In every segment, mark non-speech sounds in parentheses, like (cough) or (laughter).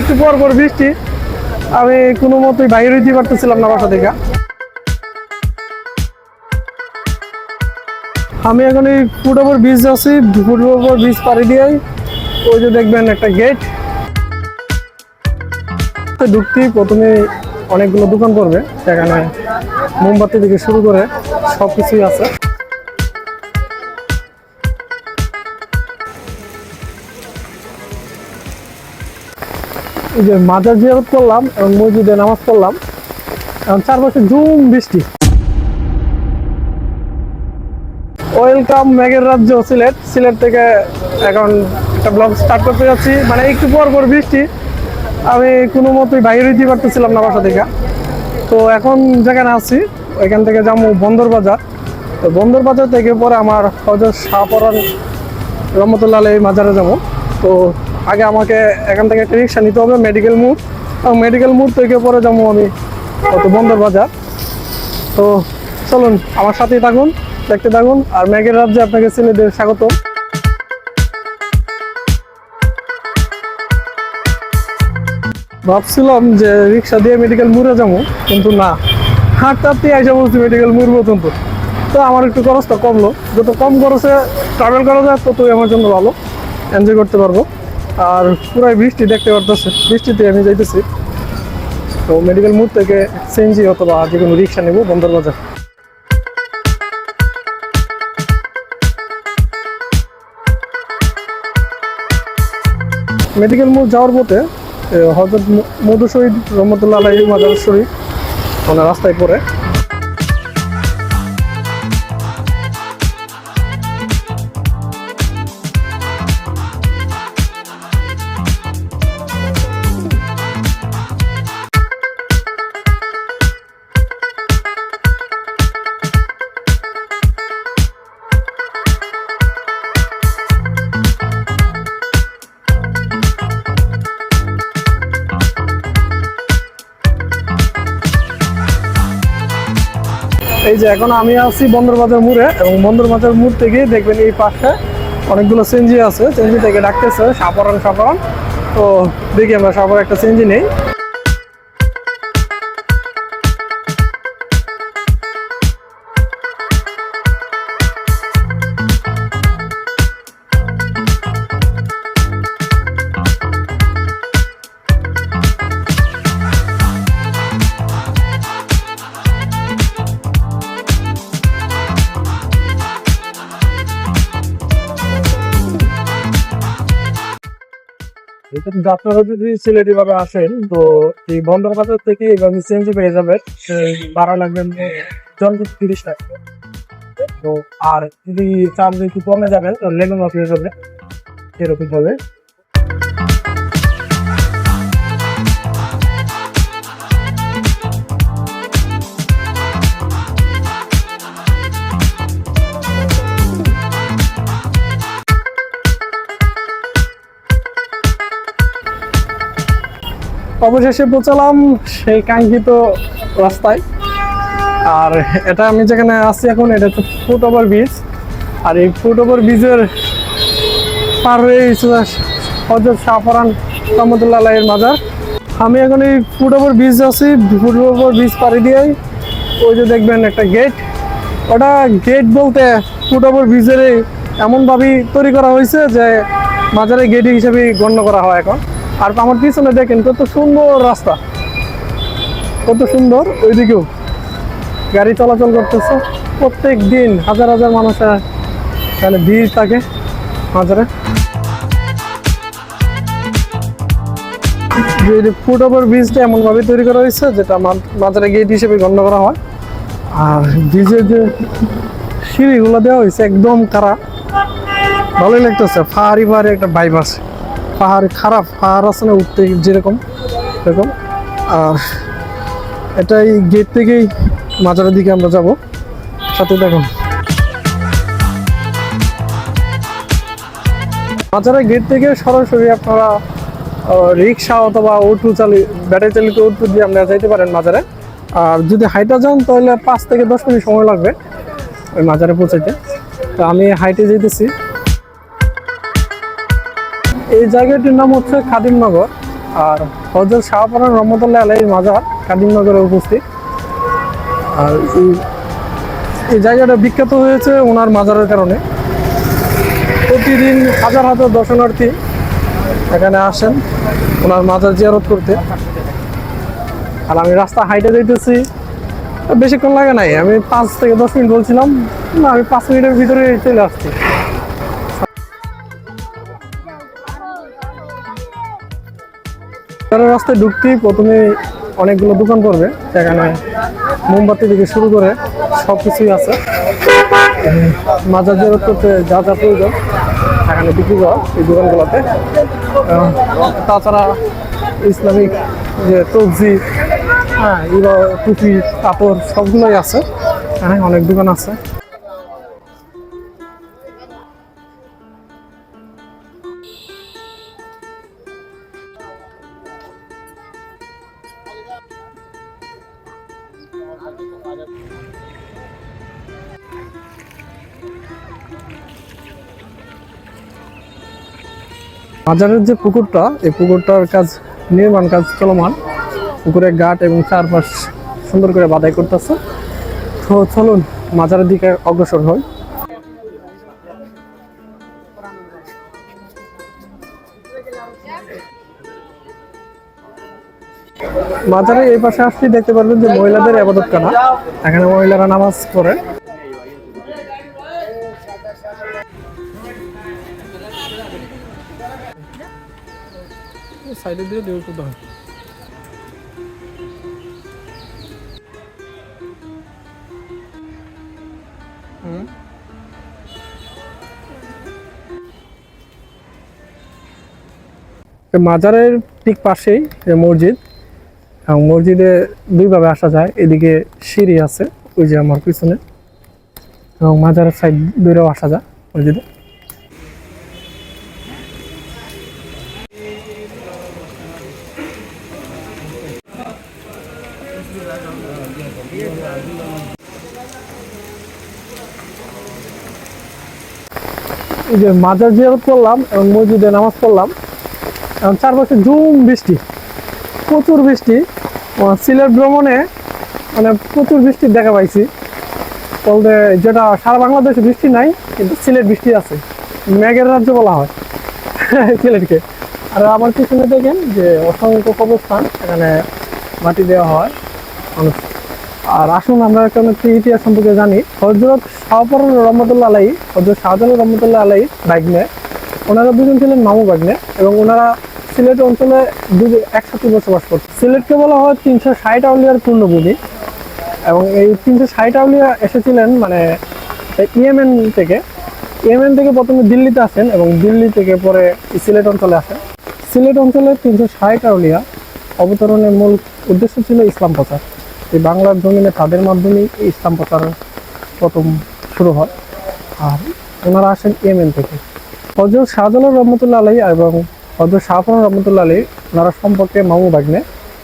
একটু পর পর বৃষ্টি। আমি কোনো মতোই বাইরে দিতে পারতেছিলাম না বাসা থেকে। আমি এখন এই ফুট ব্রিজ আছি, ফুট ওভার ব্রিজ পাড়ি দিয়ে ওই যে দেখবেন একটা গেট ঢুকতেই প্রথমে অনেকগুলো দোকান করবে সেখানে মোমবাতি থেকে শুরু করে সব কিছুই আছে। এই যে মাজার জিয়ারত করলাম এবং মসজিদে নামাজ পড়লাম। এখন চারপাশে জুম বৃষ্টি। ওয়েলকাম মেঘের রাজ্য, সিলেট। সিলেট থেকে এখন একটা ব্লগ স্টার্ট করতে যাচ্ছি। মানে একটু পর পর বৃষ্টি। আমি কোনো মতোই বাইরে দিতে পারতেছিলাম না বাসা থেকে। তো এখন যেখানে আছি, ওইখান থেকে যাব বন্দর বাজার। তো বন্দর বাজার থেকে পরে আমার হজর শাহপরান রহমতুল্লাহ এই মাজারে যাব। তো আগে আমাকে এখান থেকে একটা রিক্সা নিতে হবে মেডিকেল মুড। এবং মেডিকেল মুড থেকে পরে যাব আমি কত বন্দর বাজার। তো চলুন, আমার সাথেই থাকুন, দেখতে থাকুন। আর মেঘের রাজ্যে আপনাকে সিলেটে স্বাগত ভাবছিলাম যে রিক্সা দিয়ে মেডিকেল মুড়ে যাব, কিন্তু না। হাঁটতে হাঁটতে আইসা বলছি মেডিকেল মুড় পর্যন্ত। তো আমার একটু খরচটা কমলো। যত কম খরচে ট্রাভেল করা যায়, ততই আমার জন্য ভালো। এনজয় করতে পারব। আর পুরাই বৃষ্টি দেখতে পারতেছে। বৃষ্টিতে আমি যাইতেছি। তো মেডিকেল মুড থেকে সিএনজি অথবা যে কোনো রিক্সা নেব বন্দর বাজার মেডিকেল মোড় যাওয়ার পথে হজরত মধু শহীদ রহমতুল্লাহ আলাহি মাজার শরীফ মানে রাস্তায় পড়ে। এই যে এখন আমি আছি বন্দরবাজার মোড়ে এবং বন্দরবাজার মোড় থেকে দেখবেন এই পাশে অনেকগুলো সেঞ্জি আছে। সেঞ্জি থেকে ডাকতেছে সাপরান সাপরান তো দেখি আমরা সাপর একটা সেঞ্জি নেই। আপনারা যদি সিলেটি ভাবে আসেন, তো এই বন্দর বাজার থেকে এইভাবে সিএনজি পেয়ে সেই ভাড়া লাগবে জন তিরিশ টাকা। তো আর যদি চার্জ একটু কমে যাবেন তো লেগুন অফিস যাবে এরকম হবে। অবশেষে পৌঁছালাম সেই কাঙ্ক্ষিত রাস্তায়। আর এটা আমি যেখানে আছি এখন, এটা হচ্ছে ফুট ওভার ব্রিজ। আর এই ফুট ওভার ব্রিজের পার হয়ে হজরত শাহফরান রহমতুল্লাহ আলাইয়ের মাজার। আমি এখন এই ফুট ওভার ব্রিজ আছি, ফুট ওভার ব্রিজ পাড়ি দিয়ে ওই যে দেখবেন একটা গেট। ওটা গেট বলতে ফুট ওভার ব্রিজের এমনভাবেই তৈরি করা হয়েছে যে মাজারের গেট হিসেবে গণ্য করা হয় এখন। আর আমার পিছনে দেখেন কত সুন্দর রাস্তা। কত সুন্দর ওইদিকেও গাড়ি চলাচল করতেছে। প্রত্যেক দিন হাজার হাজার মানুষের এখানে ভিড় থাকে মাজারে যে ফুট ওভার ব্রিজটা এমনভাবে তৈরি করা হয়েছে, যেটা মাজারে গেট হিসেবে গণ্য করা হয়। আর ব্রিজের যে সিঁড়িগুলো দেওয়া হয়েছে, একদম খারাপ ভালোই লাগতেছে। পাহাড়ি পাহাড়ি একটা ভাইব আছে। পাহাড় খারাপ পাহাড় আছে না, উঠতে যেরকম, এরকম। আর এটা এই গেট থেকেই মাজারের দিকে আমরা যাব। সাথে দেখুন। মাজারের গেট থেকে সরাসরি আপনারা রিক্সা অথবা অটো চালি ব্যাটারি চালিত অটো দিয়ে আপনারা যাইতে পারেন মাজারে আর যদি হাইটা যান, তাহলে পাঁচ থেকে দশ মিনিট সময় লাগবে ওই মাজারে পৌঁছাইতে। তো আমি হাইটে যেতেছি এই জায়গাটির নাম হচ্ছে খাদিমনগর। আর হজরত শাহপাড়ার রহমতুল্লাহ আলাই মাজার কাদিমনগরে উপস্থিত। আর এই জায়গাটা বিখ্যাত হয়েছে ওনার মাজারের কারণে। প্রতিদিন হাজার হাজার দর্শনার্থী এখানে আসেন ওনার মাজার জিয়ারত করতে। আর আমি রাস্তা হাইটে যাইতেছি, বেশিক্ষণ লাগে নাই। আমি পাঁচ থেকে দশ মিনিট বলছিলাম, না, আমি পাঁচ মিনিটের ভিতরে চলে আসছি। তারা রাস্তায় ঢুকতেই প্রথমে অনেকগুলো দোকান পড়বে সেখানে মোমবাতি থেকে শুরু করে সব কিছুই আছে। মাজার জেরত করতে যা যা প্রয়োজন, সেখানে বিক্রি করা এই দোকানগুলোতে। তাছাড়া ইসলামিক যে তবজি হ্যাঁ এগুলো টুপি, কাপড় সবগুলোই আছে। হ্যাঁ অনেক দোকান আছে। মাজারের যে পুকুরটা, এই পুকুরটার কাজ, নির্মাণ কাজ চলমান। পুকুরের ঘাট এবং চারপাশ সুন্দর করে বাধাই করতেছে। তো চলুন মাজারের দিকে অগ্রসর হই। মাজারে এই পাশে আসলে দেখতে পারবেন যে মহিলাদের আবাদত খানা এখানে মহিলারা নামাজ পড়ে। সাইডে দিয়ে দিয়ে করতে হয়। মাজারের ঠিক পাশেই যে মসজিদ। এবং মসজিদে দুইভাবে আসা যায়, এদিকে সিঁড়ি আছে, ওই যে আমার পিছনে। এবং মাজারের সাইড দূরেও আসা যায় মসজিদে। এই যে মাজার জিয়ারত করলাম এবং মসজিদে নামাজ পড়লাম। এবং চারপাশে জুম বৃষ্টি, প্রচুর বৃষ্টি। সিলেট ভ্রমণে মানে প্রচুর বৃষ্টির দেখা পাইছি। বলতে যেটা সারা বাংলাদেশে বৃষ্টি নাই, কিন্তু সিলেট বৃষ্টি আছে। মেঘের রাজ্য বলা হয় (laughs) সিলেটকে। আর আমার পিছনে দেখেন যে অসংখ্য কবরস্থান, এখানে মাটি দেওয়া হয়। আর আসুন, আমরা একটু ইতিহাস সম্পর্কে জানি। হজরত শাহপর রহমতুল্লাহ আলাই হজরত শাহজালাল রহমতুল্লাহ আলাই বাগনে ওনারা দুজন ছিলেন মামু বাগনে এবং ওনারা সিলেট অঞ্চলে দুই একসাথে বসবাস করত। সিলেটকে বলা হয় তিনশো ষাট আউলিয়ার পূর্ণভূমি এবং এই তিনশো ষাট আউলিয়া এসেছিলেন মানে ইয়েমেন থেকে। ইয়েমেন থেকে প্রথমে দিল্লিতে আসেন এবং দিল্লি থেকে পরে সিলেট অঞ্চলে আসেন। সিলেট অঞ্চলে তিনশো ষাট আউলিয়া অবতরণের মূল উদ্দেশ্য ছিল ইসলাম প্রচার। এই বাংলার জমিনে তাদের মাধ্যমেই ইসলাম প্রচার প্রথম শুরু হয়। আর ওনারা আসেন ইয়েমেন থেকে। হজরত শাহজালাল রহমতুল্লাহ আলাই এবং হজরত শাহফর রহমতুল্লাহ আলী ওনারা সম্পর্কে মামু বাগনে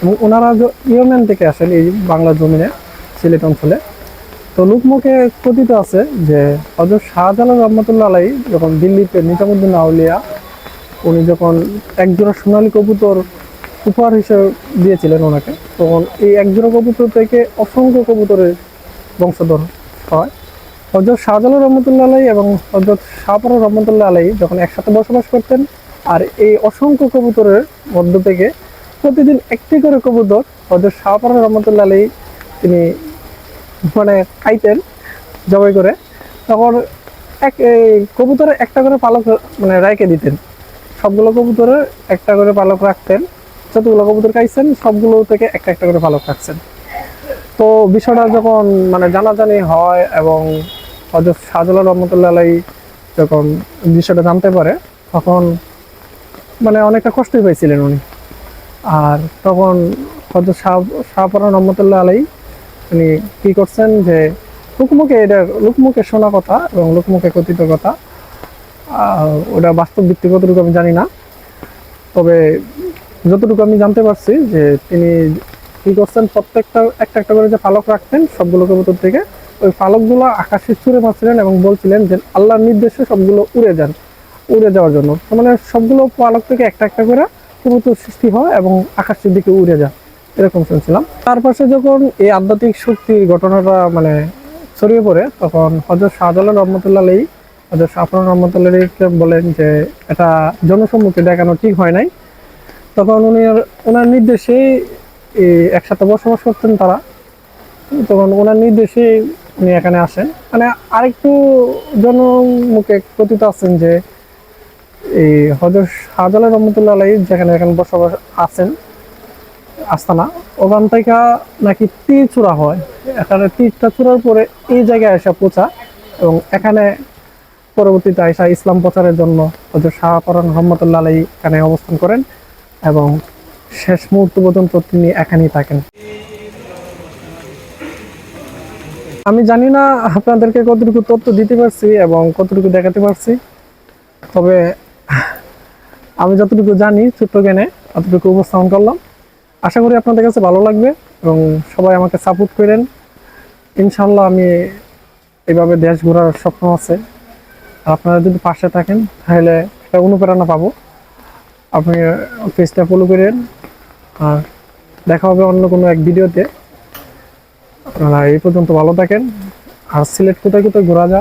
এবং ওনারা ইয়েমেন থেকে আসেন এই বাংলার জমিনে, সিলেট অঞ্চলে। তো লোকমুখে কথিত আছে যে হজরত শাহজালাল রহমতুল্লাহ আলাই যখন দিল্লিতে নিজামুদ্দিন আউলিয়া, উনি যখন একজোড়া সোনালী কবুতর উপহার হিসেবে দিয়েছিলেন ওনাকে। তখন এই একজোড়া কবুতর থেকে অসংখ্য কবুতরের বংশধর হয়। হজরত শাহজালাল রহমতুল্লাহ আলাই এবং হজরত শাহপর রহমতুল্লাহ আলাই যখন একসাথে বসবাস করতেন আর এই অসংখ্য কবুতরের মধ্য থেকে প্রতিদিন একটি করে কবুতর হজরত শাহপর রহমতুল্লাহ আলাই তিনি মানে খাইতেন জবাই করে, তখন এক এই কবুতরে একটা করে পালক মানে রাইকে দিতেন। সবগুলো কবুতরের একটা করে পালক রাখতেন। যতগুলো কবুতর খাইছেন, সবগুলো থেকে একটা একটা করে পালক রাখছেন তো বিষয়টা যখন মানে জানাজানি হয় এবং হজরত শাহজালাল রহমতুল্লাহ আলাই যখন বিষয়টা জানতে পারে, তখন মানে অনেকটা কষ্টই পাইছিলেন উনি। আর তখন হজরত শাহ শাহপরান রহমতুল্লাহ আলাই উনি কী করছেন যে, লোকমুখে এটা, লোকমুখে শোনা কথা এবং লোকমুখে কথিত কথা ওটা বাস্তব ভিত্তিক কতটুকু আমি জানি না। তবে যতটুকু আমি জানতে পারছি যে তিনি কি করছেন, প্রত্যেকটা একটা একটা করে যে পালক রাখতেন সবগুলো কবুতর থেকে, ওই পালকগুলো আকাশে ছুঁড়ে মারছিলেন এবং বলছিলেন যে আল্লাহর নির্দেশে সবগুলো উড়ে যান, উড়ে যাওয়ার জন্য। মানে সবগুলো পালক থেকে একটা একটা করে কবুতর সৃষ্টি হয় এবং আকাশের দিকে উড়ে যায়। এরকম শুনছিলাম। তার পাশে যখন এই আধ্যাত্মিক শক্তির ঘটনাটা মানে ছড়িয়ে পড়ে, তখন হজরত শাহজালাল রহমতুল্লাহ আলী হজরত শাহফরান রহমতুল্লাহ বলেন যে, এটা জনসম্মুখে দেখানো ঠিক হয় নাই। তখন উনি ওনার নির্দেশে এই একসাথে বসবাস করতেন তারা। তখন ওনার নির্দেশে উনি এখানে আসেন। মানে আরেকটু জনমুখে কথিত আছেন যে এই হজর শাহজালাল রহমতুল্লাহ আলাই যেখানে এখানে বসবাস আছেন, আস্তানা, ওখান থেকে নাকি তীর চূড়া হয়। এখানে তীরটা চূড়ার পরে এই জায়গায় এসে পৌঁছা এবং এখানে পরবর্তীতে আয়সা ইসলাম প্রচারের জন্য হজর শাহপরান রহমতুল্লাহ আলাই এখানে অবস্থান করেন। এবং শেষ মুহূর্ত পর্যন্ত তিনি এখানেই থাকেন। আমি জানি না আপনাদেরকে কতটুকু তথ্য দিতে পারছি এবং কতটুকু দেখাতে পারছি, তবে আমি যতটুকু জানি ছোট্ট জ্ঞানে ততটুকু উপস্থাপন করলাম। আশা করি আপনাদের কাছে ভালো লাগবে এবং সবাই আমাকে সাপোর্ট করেন। ইনশাল্লাহ আমি এইভাবে দেশ ঘোরার স্বপ্ন আছে। আপনারা যদি পাশে থাকেন, তাহলে অনুপ্রেরণা পাবো। আপনি পেজটা ফলো করেন আর দেখা হবে অন্য কোনো এক ভিডিওতে। আপনারা এই পর্যন্ত ভালো থাকেন। আর সিলেট কোথায় কোথায় ঘোরা যা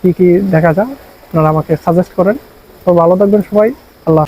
কী কী দেখা যা আপনারা আমাকে সাজেস্ট করেন। তো ভালো থাকবেন সবাই। আল্লাহ